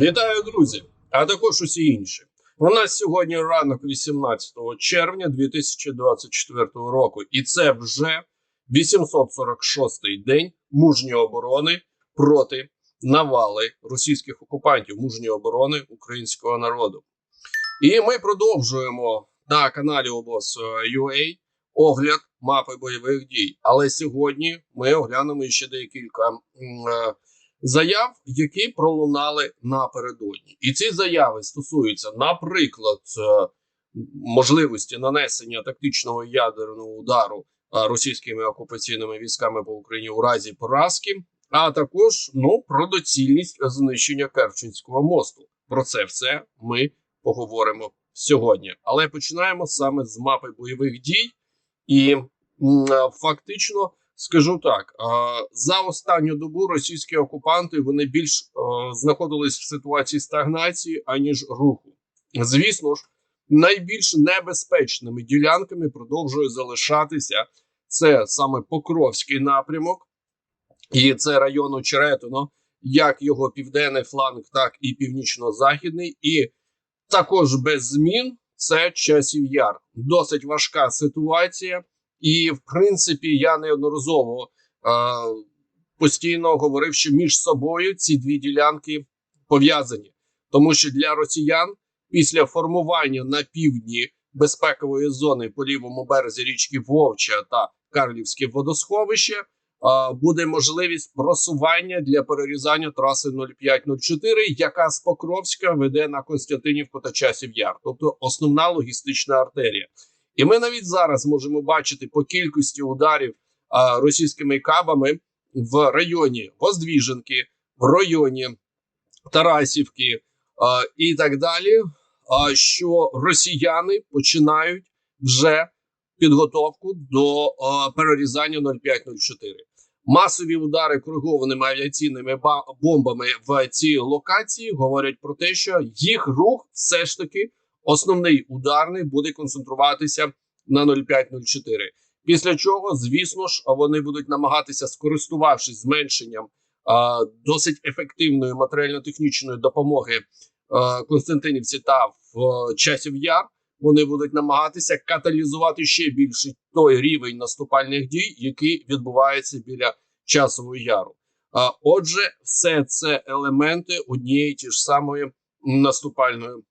Вітаю, друзі, а також усі інші. У нас сьогодні ранок 18 червня 2024 року, і це вже 846-й день мужньої оборони проти навали російських окупантів, мужньої оборони українського народу. І ми продовжуємо на каналі обоз.ua огляд мапи бойових дій. Але сьогодні ми оглянемо ще декілька е, заяв, які пролунали напередодні. І ці заяви стосуються, наприклад, е, можливості нанесення тактичного ядерного удару е, російськими окупаційними військами по Україні у разі поразки, а також ну про доцільність знищення Керченського мосту. Про це все ми поговоримо сьогодні. Але починаємо саме з мапи бойових дій, і е, фактично скажу так: за останню добу російські окупанти вони більш знаходились в ситуації стагнації аніж руху. Звісно ж, найбільш небезпечними ділянками продовжує залишатися це саме Покровський напрямок, і це район Очеретино, як його південний фланг, так і північно-західний, і також без змін це часів яр. Досить важка ситуація, і в принципі я неодноразово е, постійно говорив, що між собою ці дві ділянки пов'язані, тому що для росіян після формування на півдні безпекової зони по лівому березі річки Вовча та Карлівське водосховище е, буде можливість просування для перерізання траси 0504, яка з Покровська веде на Константинівку та Часів Яр, тобто основна логістична артерія. І ми навіть зараз можемо бачити по кількості ударів а, російськими кабами в районі Воздвіженки, в районі Тарасівки а, і так далі. А, що росіяни починають вже підготовку до а, перерізання 0504. Масові удари коригованими авіаційними ба- бомбами в цій локації говорять про те, що їх рух все ж таки основний ударний буде концентруватися на 0504. Після чого, звісно ж, вони будуть намагатися, скористувавшись зменшенням а, досить ефективної матеріально-технічної допомоги а, Константинівці та в а, часів яр. Вони будуть намагатися каталізувати ще більше той рівень наступальних дій, який відбувається біля часового яру. А отже, все це елементи однієї ті ж самої наступальної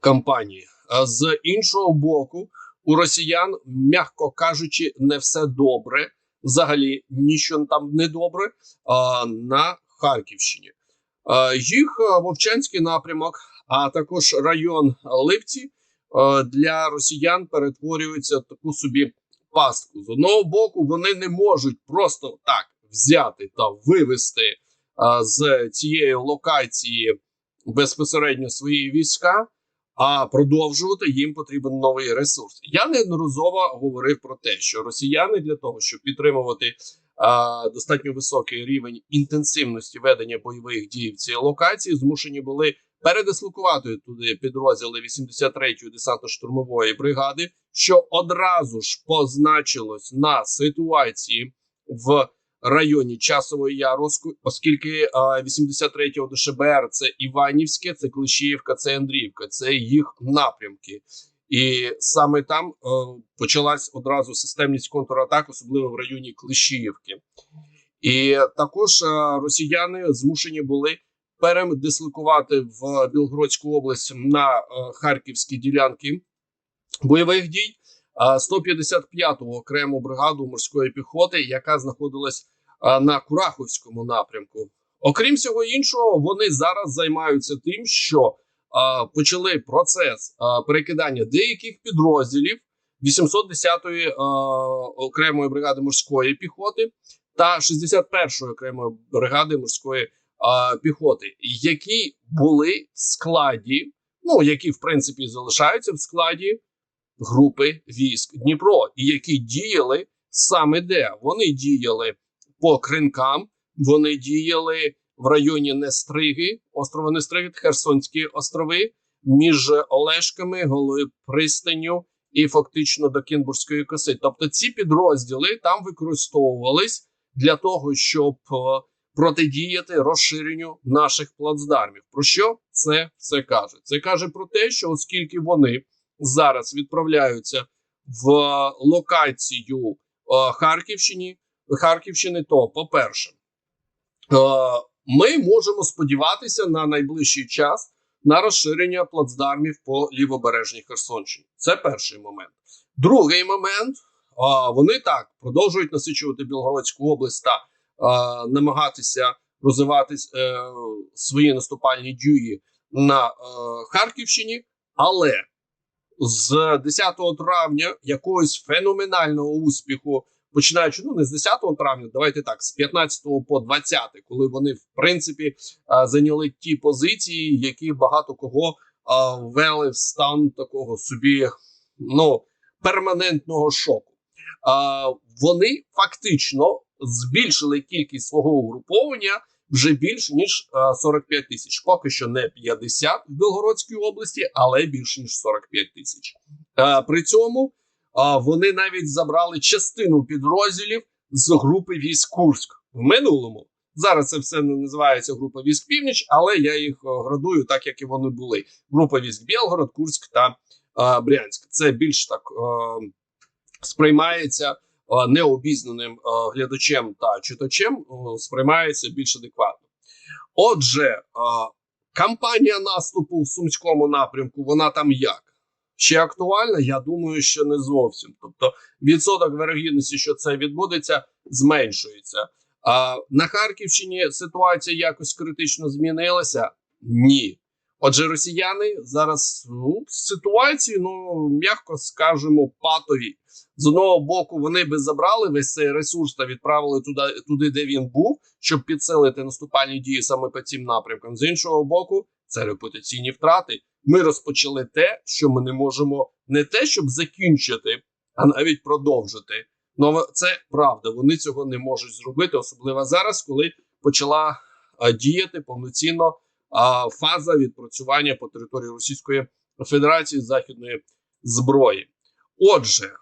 кампанії. З іншого боку, у росіян, м'яко кажучи, не все добре. Взагалі нічого там не добре на Харківщині. Їх Вовчанський напрямок, а також район Липці для росіян перетворюються в таку собі пастку. З одного боку, вони не можуть просто так взяти та вивести з цієї локації безпосередньо свої війська а продовжувати їм потрібен новий ресурс. Я неодноразово говорив про те, що росіяни для того, щоб підтримувати а, достатньо високий рівень інтенсивності ведення бойових дій в цій локації, змушені були передислокувати туди підрозділи 83-ї десантно-штурмової бригади, що одразу ж позначилось на ситуації в районі часової яроску, оскільки а, 83-го ДШБР це Іванівське, це Клещіївка, це Андріївка, це їх напрямки. І саме там е, почалась одразу системність контратак, особливо в районі Клещіївки. І також е, росіяни змушені були передислокувати в Білгородську область на е, харківські ділянки бойових дій. а 155-ту окрему бригаду морської піхоти, яка знаходилась на Кураховському напрямку. Окрім всього іншого, вони зараз займаються тим, що а, почали процес а, перекидання деяких підрозділів 810-ї а, окремої бригади морської піхоти та 61-ї окремої бригади морської а, піхоти, які були в складі, ну які в принципі залишаються в складі групи військ Дніпро, і які діяли саме де вони діяли по кринкам, вони діяли в районі Нестриги, острова Нестриги, Херсонські острови, між Олешками, Голою пристанню і фактично до Кінбурзької коси. Тобто ці підрозділи там використовувались для того, щоб е, протидіяти розширенню наших плацдармів. Про що це все каже? Це каже про те, що оскільки вони зараз відправляються в локацію е, Харківщині, Харківщини, то по-перше, е, ми можемо сподіватися на найближчий час на розширення плацдармів по лівобережній Херсонщині. Це перший момент. Другий момент. Вони так продовжують насичувати Білгородську область та намагатися розвивати е, свої наступальні дії на е, Харківщині, але з 10 травня якогось феноменального успіху, починаючи ну не з 10 травня, давайте так, з 15 по 20, коли вони в принципі зайняли ті позиції, які багато кого ввели в стан такого собі ну перманентного шоку. Вони фактично збільшили кількість свого угруповання вже більш ніж а, 45 тисяч. Поки що не 50 в Білгородській області, але більше ніж 45 тисяч. При цьому вони навіть забрали частину підрозділів з групи військ Курськ в минулому. Зараз це все не називається група військ Північ, але я їх градую так, як і вони були. Група військ Білгород, Курськ та а, Брянськ. Це більш так а, сприймається а, необізнаним а, глядачем та читачем, а, сприймається більш адекватно. Отже, а, кампанія наступу в сумському напрямку, вона там як? Ще актуальна? Я думаю, що не зовсім. Тобто відсоток вирогідності, що це відбудеться, зменшується. А на Харківщині ситуація якось критично змінилася? Ні. Отже, росіяни зараз ну, в ситуації, ну м'яко скажемо, патові. З одного боку, вони би забрали весь цей ресурс та відправили туди, туди, де він був, щоб підсилити наступальні дії саме по цим напрямкам. З іншого боку, це репутаційні втрати. Ми розпочали те, що ми не можемо не те, щоб закінчити, а навіть продовжити. Ну це правда. Вони цього не можуть зробити, особливо зараз, коли почала а, діяти повноцінно а, фаза відпрацювання по території Російської Федерації західної зброї. Отже,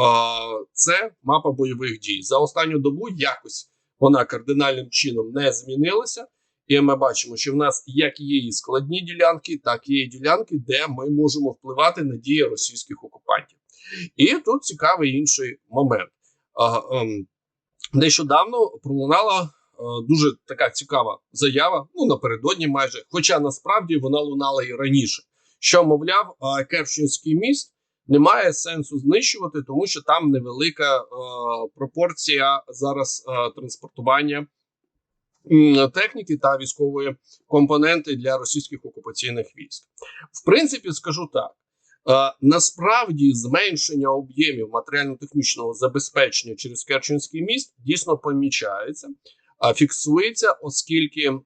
а, це мапа бойових дій за останню добу. Якось вона кардинальним чином не змінилася. І ми бачимо, що в нас як є і складні ділянки, так є ділянки, де ми можемо впливати на дії російських окупантів. І тут цікавий інший момент. Ем, нещодавно пролунала е, дуже така цікава заява. Ну напередодні, майже, хоча насправді вона лунала і раніше. Що мовляв, е, Керченський міст немає сенсу знищувати, тому що там невелика е, пропорція зараз транспортування техніки та військової компоненти для російських окупаційних військ. В принципі, скажу так: е, насправді зменшення об'ємів матеріально-технічного забезпечення через Керченський міст дійсно помічається. Фіксується, оскільки е,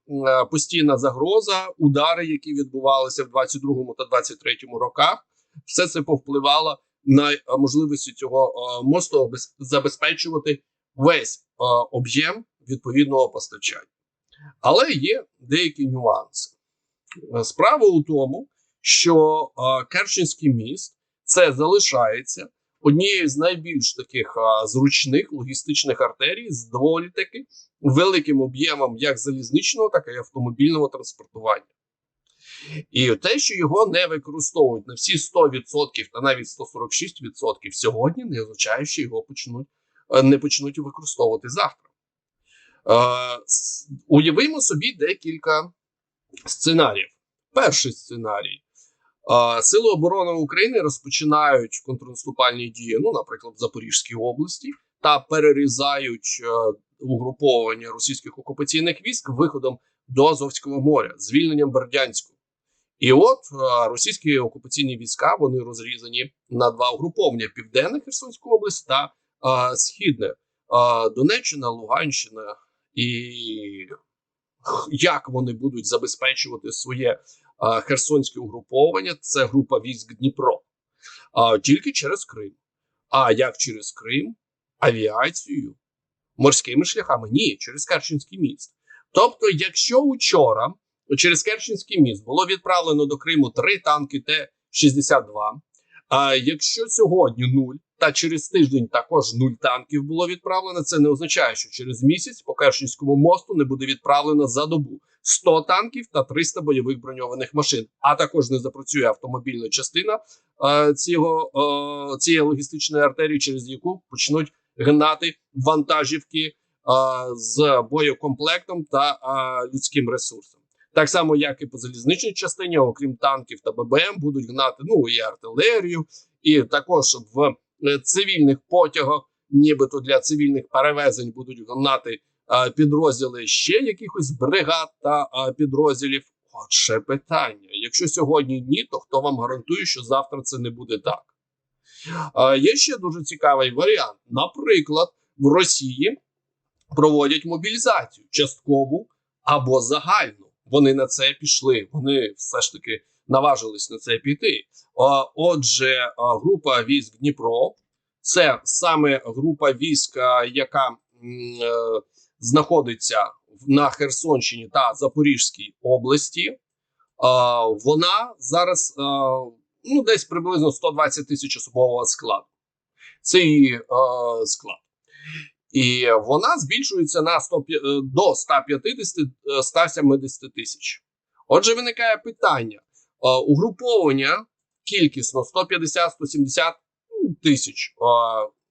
постійна загроза, удари, які відбувалися в 22-му та 23-му роках, все це повпливало на можливості цього е, мосту забезпечувати весь об'єм відповідного постачання. Але є деякі нюанси. Справа у тому, що е, Керченський міст це залишається однією з найбільш таких е, зручних логістичних артерій з доволі таки великим об'ємом як залізничного, так і автомобільного транспортування. І те, що його не використовують на всі 100% та навіть 146% сьогодні, не означає, що його почнуть не почнуть використовувати завтра. Е, Уявимо собі декілька сценаріїв. Перший сценарій. Е, Сили оборони України розпочинають контрнаступальні дії, ну, наприклад, в Запорізькій області, та перерізають е, угруповування російських окупаційних військ виходом до Азовського моря, звільненням Бердянську. І от російські окупаційні війська вони розрізані на два угруповання: Південна Херсонська область та е, Східне е, Донеччина, Луганщина. І як вони будуть забезпечувати своє е, херсонське угруповання? Це група військ Дніпро, е, тільки через Крим. А як через Крим? Авіацією, морськими шляхами? Ні, через Керченський міст. Тобто, якщо учора через Керченський міст було відправлено до Криму три танки Т-62, А якщо сьогодні нуль, та через тиждень також нуль танків було відправлено, це не означає, що через місяць по Керченському мосту не буде відправлено за добу 100 танків та 300 бойових броньованих машин. А також не запрацює автомобільна частина е, цього, е, цієї логістичної артерії, через яку почнуть гнати вантажівки е, з боєкомплектом та е, людським ресурсом. Так само, як і по залізничній частині, окрім танків та ББМ, будуть гнати ну і артилерію, і також в е, цивільних потягах, нібито для цивільних перевезень, будуть гнати е, підрозділи ще якихось бригад та е, підрозділів. От ще питання: якщо сьогодні ні, то хто вам гарантує, що завтра це не буде так? Е, є ще дуже цікавий варіант. Наприклад, в Росії проводять мобілізацію часткову або загальну. Вони на це пішли. Вони все ж таки наважились на це піти. Отже, група військ Дніпро це саме група військ, яка е, знаходиться на Херсонщині та Запорізькій області. Вона зараз ну, десь приблизно 120 тисяч особового складу. Це її склад. І вона збільшується на 100, п'я- е, до 150-170 тисяч. Отже, виникає питання: е, угруповання кількісно 150-170 тисяч. Е,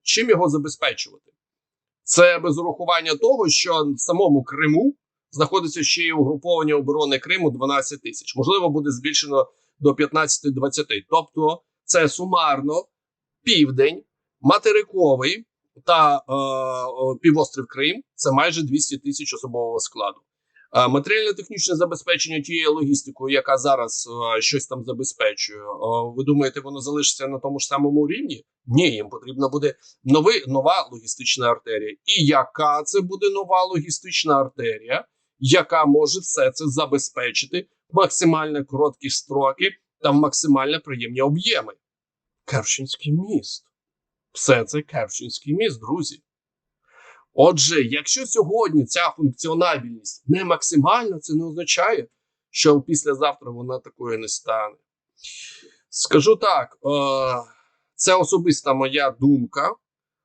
Чим його забезпечувати? Це без урахування того, що в самому Криму знаходиться ще й угруповання оборони Криму 12 тисяч. Можливо, буде збільшено до 15-20. Тобто, це сумарно південь, материковий та е, півострів Крим це майже 200 тисяч особового складу. Е, Матеріально-технічне забезпечення тією логістикою, яка зараз е, щось там забезпечує. е, ви думаєте, воно залишиться на тому ж самому рівні? Ні, їм потрібна буде новий, нова логістична артерія. І яка це буде нова логістична артерія, яка може все це забезпечити в максимально короткі строки та в максимально приємні об'єми? Керченський міст. Все це Керченський міст, друзі. Отже, якщо сьогодні ця функціонабельність не максимальна, це не означає, що післязавтра вона такою не стане. Скажу так, е, це особиста моя думка,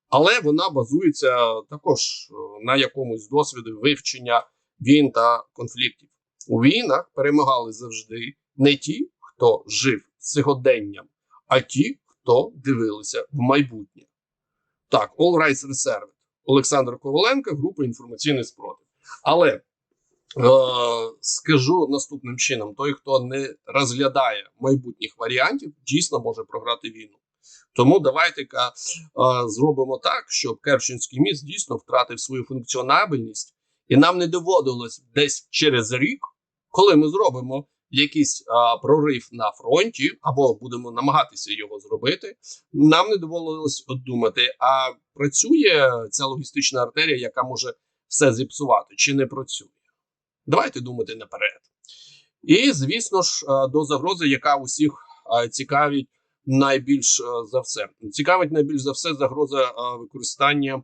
але вона базується також е, на якомусь досвіді вивчення війн та конфліктів. У війнах перемагали завжди не ті, хто жив сьогоденням, а ті, хто дивилися в майбутнє. Так, All Rights Reserved. Олександр Коваленко, група інформаційний спротив. Але е, скажу наступним чином: той, хто не розглядає майбутніх варіантів, дійсно може програти війну. Тому давайте-ка е, зробимо так, щоб Керченський міст дійсно втратив свою функціонабельність, і нам не доводилось десь через рік, коли ми зробимо якийсь а, прорив на фронті, або будемо намагатися його зробити. Нам не доводилось думати, а працює ця логістична артерія, яка може все зіпсувати, чи не працює. Давайте думати наперед. І звісно ж, до загрози, яка усіх цікавить найбільш за все. Цікавить найбільш за все загроза використання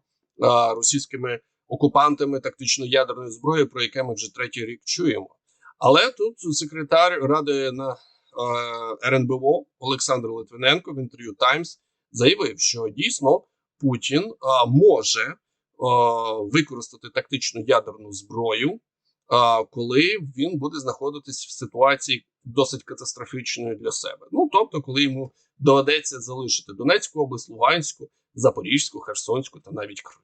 російськими окупантами тактично-ядерної зброї, про яке ми вже третій рік чуємо. Але тут секретар ради на е, РНБО Олександр Литвиненко в інтерв'ю Таймс заявив, що дійсно Путін е, може е, використати тактичну ядерну зброю, коли він буде знаходитись в ситуації досить катастрофічною для себе. Ну тобто, коли йому доведеться залишити Донецьку область, Луганську, Запорізьку, Херсонську та навіть Крим.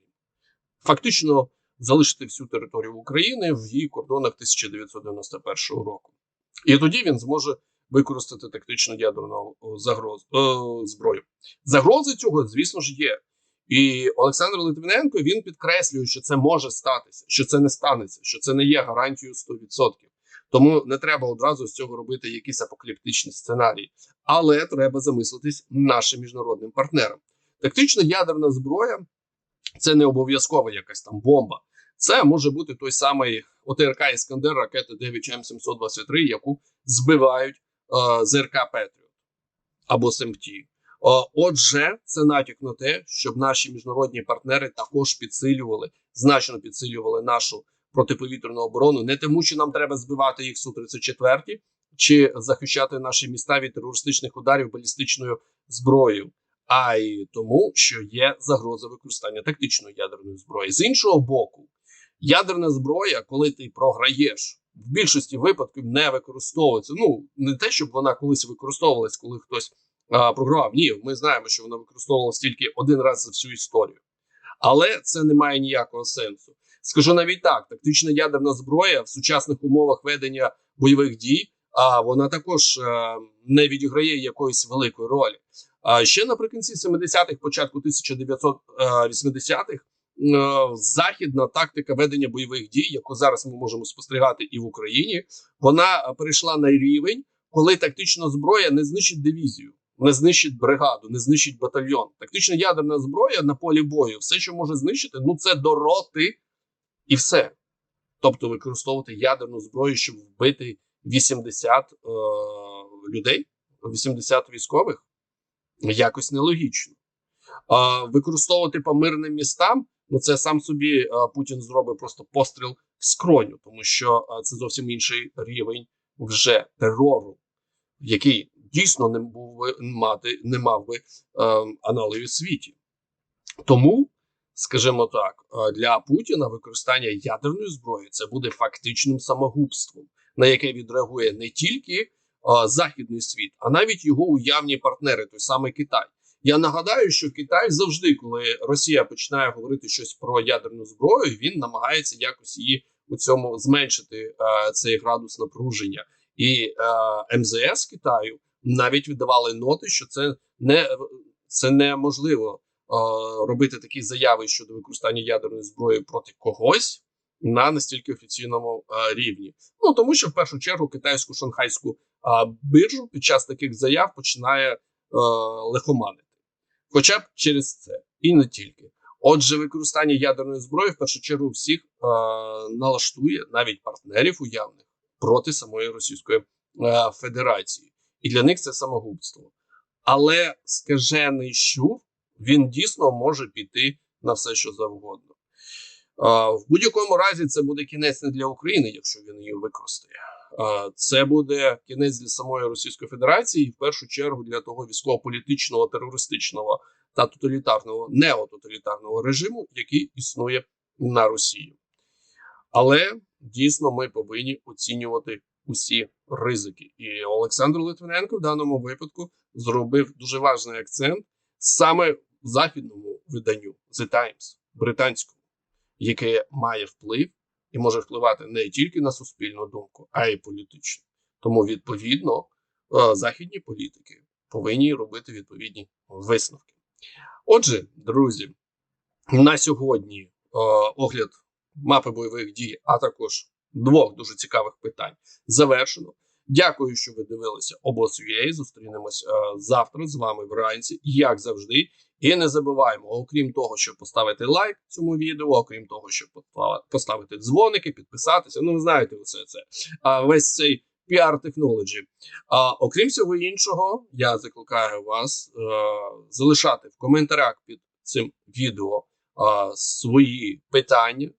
Фактично залишити всю територію України в її кордонах 1991 року. І тоді він зможе використати тактичну ядерну загроз, е, зброю. Загрози цього, звісно ж, є. І Олександр Литвиненко він підкреслює, що це може статися, що це не станеться, що це не є гарантією 100%. Тому не треба одразу з цього робити якісь апокаліптичні сценарії. Але треба замислитись нашим міжнародним партнерам. Тактична ядерна зброя це не обов'язкова якась там бомба. Це може бути той самий ОТРК Іскандер ракета 9М723, яку збивають е, ЗРК Петріот або СМТ. Е, отже, це натяк на те, щоб наші міжнародні партнери також підсилювали, значно підсилювали нашу протиповітряну оборону, не тому, що нам треба збивати їх су 34 чи захищати наші міста від терористичних ударів балістичною зброю, а й тому, що є загроза використання тактичної ядерної зброї. З іншого боку, ядерна зброя, коли ти програєш, в більшості випадків не використовується. Ну не те, щоб вона колись використовувалась, коли хтось а, програвав. Ні, ми знаємо, що вона використовувалась тільки один раз за всю історію, але це не має ніякого сенсу. Скажу навіть так: тактична ядерна зброя в сучасних умовах ведення бойових дій, а вона також е, не відіграє якоїсь великої ролі. А ще наприкінці 70-х, початку 1980-х, е, західна тактика ведення бойових дій, яку зараз ми можемо спостерігати і в Україні, вона перейшла на рівень, коли тактична зброя не знищить дивізію, не знищить бригаду, не знищить батальйон. Тактична ядерна зброя на полі бою, все, що може знищити, ну це до роти і все. Тобто використовувати ядерну зброю, щоб вбити 80 е, людей, 80 військових, якось нелогічно. А використовувати по мирним містам, ну це сам собі е, Путін зробить просто постріл в скроню, тому що е, це зовсім інший рівень вже терору, який дійсно не був би мати, не мав би е, аналогів світі. Тому, скажімо так, для Путіна використання ядерної зброї це буде фактичним самогубством, на яке відреагує не тільки західний світ, а навіть його уявні партнери, той самий Китай. Я нагадаю, що Китай завжди, коли Росія починає говорити щось про ядерну зброю, він намагається якось її у цьому зменшити е, цей градус напруження. І е, МЗС Китаю навіть видавали ноти, що це не це неможливо е, робити такі заяви щодо використання ядерної зброї проти когось на настільки офіційному е, рівні. Ну тому що в першу чергу китайську шанхайську е, биржу під час таких заяв починає е, лихоманити, хоча б через це і не тільки. Отже, використання ядерної зброї в першу чергу всіх е, налаштує навіть партнерів уявних проти самої Російської е, Федерації, і для них це самогубство. Але скажений щур він дійсно може піти на все, що завгодно. Е, в будь-якому разі це буде кінець не для України, якщо він її використає. Це буде кінець для самої Російської Федерації, і в першу чергу для того військово-політичного терористичного та тоталітарного неототалітарного режиму, який існує на Росії. Але дійсно ми повинні оцінювати усі ризики. І Олександр Литвиненко в даному випадку зробив дуже важний акцент саме в західному виданню The Times, британському, яке має вплив і може впливати не тільки на суспільну думку, а й політичну. Тому, відповідно, західні політики повинні робити відповідні висновки. Отже, друзі, на сьогодні е, огляд мапи бойових дій, а також двох дуже цікавих питань завершено. Дякую, що ви дивилися обос.ua. Зустрінемось е, завтра з вами вранці, як завжди. І не забуваємо, окрім того, щоб поставити лайк цьому відео, окрім того, щоб поставити дзвоники, підписатися. Ну, ви знаєте, все це. А весь цей PR технологі. А окрім всього іншого, я закликаю вас е, залишати в коментарях під цим відео е, свої питання,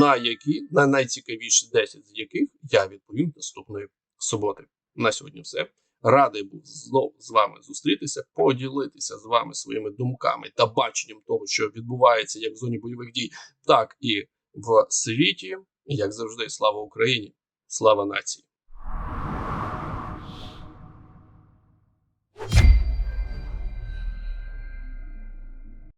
на які на найцікавіші 10 з яких я відповім наступної суботи. На сьогодні все. Радий був знову з вами зустрітися, поділитися з вами своїми думками та баченням того, що відбувається як в зоні бойових дій, так і в світі. Як завжди, слава Україні, слава нації.